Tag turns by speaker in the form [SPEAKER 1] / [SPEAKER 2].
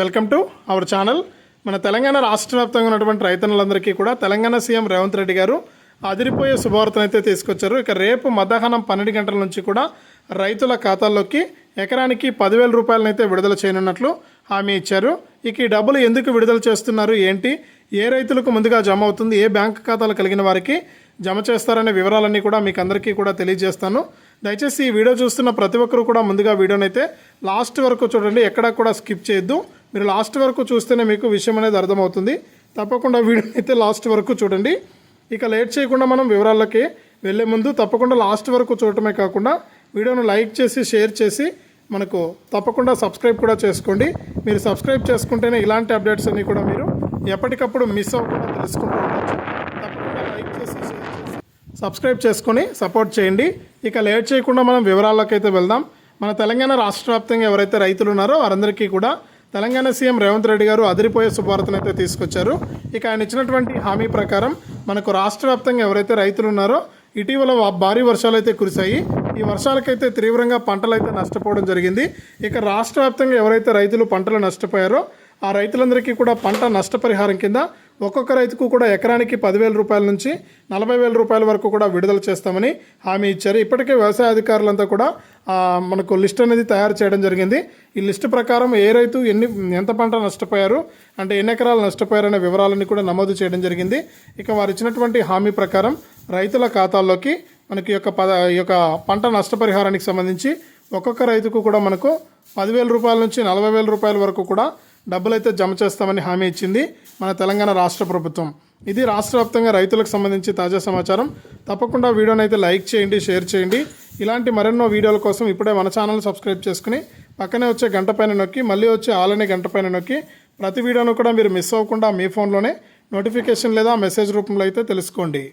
[SPEAKER 1] Welcome to our channel. మన తెలంగాణ రాష్ట్ర వ్యాప్తంగా ఉన్నటువంటి రైతన్నులందరికీ కూడా తెలంగాణ సీఎం రేవంత్ రెడ్డి గారు అదిరిపోయే శుభవార్తను అయితే తీసుకొచ్చారు. ఇక రేపు మధ్యాహ్నం పన్నెండు గంటల నుంచి కూడా రైతుల ఖాతాల్లోకి ఎకరానికి పదివేల రూపాయలనైతే విడుదల చేయనున్నట్లు హామీ ఇచ్చారు. ఇక ఈ డబ్బులు ఎందుకు విడుదల చేస్తున్నారు? ఏంటి? ఏ రైతులకు ముందుగా జమ అవుతుంది? ఏ బ్యాంక్ ఖాతాలు కలిగిన వారికి జమ చేస్తారనే వివరాలన్నీ కూడా మీకు అందరికీ కూడా తెలియజేస్తాను. దయచేసి ఈ వీడియో చూస్తున్న ప్రతి ఒక్కరు కూడా ముందుగా వీడియోనైతే లాస్ట్ వరకు చూడండి. ఎక్కడా కూడా స్కిప్ చేయొద్దు. మీరు లాస్ట్ వరకు చూస్తేనే మీకు విషయం అనేది అర్థమవుతుంది. తప్పకుండా వీడియోని అయితే లాస్ట్ వరకు చూడండి. ఇక లేట్ చేయకుండా మనం వివరాలకి వెళ్ళే ముందు తప్పకుండా లాస్ట్ వరకు చూడటమే కాకుండా వీడియోను లైక్ చేసి షేర్ చేసి మనకు తప్పకుండా సబ్స్క్రైబ్ కూడా చేసుకోండి. మీరు సబ్స్క్రైబ్ చేసుకుంటేనే ఇలాంటి అప్డేట్స్ అన్నీ కూడా మీరు ఎప్పటికప్పుడు మిస్ అవ్వకుండా తెలుసుకుంటూ ఉండొచ్చు. తప్పకుండా లైక్ చేసి షేర్ చేసి సబ్స్క్రైబ్ చేసుకొని సపోర్ట్ చేయండి. ఇక లేట్ చేయకుండా మనం వివరాల్లోకి అయితే వెళ్దాం. మన తెలంగాణ రాష్ట్ర వ్యాప్తంగా ఎవరైతే రైతులు ఉన్నారో వారందరికీ కూడా తెలంగాణ సీఎం రేవంత్ రెడ్డి గారు అదిరిపోయే శుభవార్తను అయితే తీసుకొచ్చారు. ఇక ఆయన ఇచ్చినటువంటి హామీ ప్రకారం మనకు రాష్ట్ర వ్యాప్తంగా ఎవరైతే రైతులు ఉన్నారో ఇటీవల భారీ వర్షాలు అయితే కురిశాయి. ఈ వర్షాలకైతే తీవ్రంగా పంటలు అయితే నష్టపోవడం జరిగింది. ఇక రాష్ట్ర వ్యాప్తంగా ఎవరైతే రైతులు పంటలు నష్టపోయారో ఆ రైతులందరికీ కూడా పంట నష్టపరిహారం కింద ఒక్కొక్క రైతుకు కూడా ఎకరానికి పదివేల రూపాయల నుంచి నలభై వేల రూపాయల వరకు కూడా విడుదల చేస్తామని హామీ ఇచ్చారు. ఇప్పటికే వ్యవసాయ అధికారులంతా కూడా మనకు లిస్ట్ అనేది తయారు చేయడం జరిగింది. ఈ లిస్ట్ ప్రకారం ఏ రైతు ఎన్ని ఎంత పంట నష్టపోయారు అంటే ఎన్ని ఎకరాలు నష్టపోయారనే వివరాలన్నీ కూడా నమోదు చేయడం జరిగింది. ఇక వారు ఇచ్చినటువంటి హామీ ప్రకారం రైతుల ఖాతాల్లోకి మనకి యొక్క పద ఈ యొక్క పంట నష్టపరిహారానికి సంబంధించి ఒక్కొక్క రైతుకు కూడా మనకు పదివేల రూపాయల నుంచి నలభై వేల రూపాయల వరకు కూడా డబ్బులు అయితే జమ చేస్తామని హామీ ఇచ్చింది మన తెలంగాణ రాష్ట్ర ప్రభుత్వం. ఇది రాష్ట్ర వ్యాప్తంగా రైతులకు సంబంధించి తాజా సమాచారం. తప్పకుండా వీడియోని అయితే లైక్ చేయండి షేర్ చేయండి. ఇలాంటి మరెన్నో వీడియోల కోసం ఇప్పుడే మన ఛానల్ సబ్స్క్రైబ్ చేసుకుని పక్కనే వచ్చే గంట పైన నొక్కి మళ్ళీ వచ్చే ఆలనే గంట పైన నొక్కి ప్రతి వీడియోను కూడా మీరు మిస్ అవ్వకుండా మీ ఫోన్లోనే నోటిఫికేషన్ లేదా మెసేజ్ రూపంలో అయితే తెలుసుకోండి.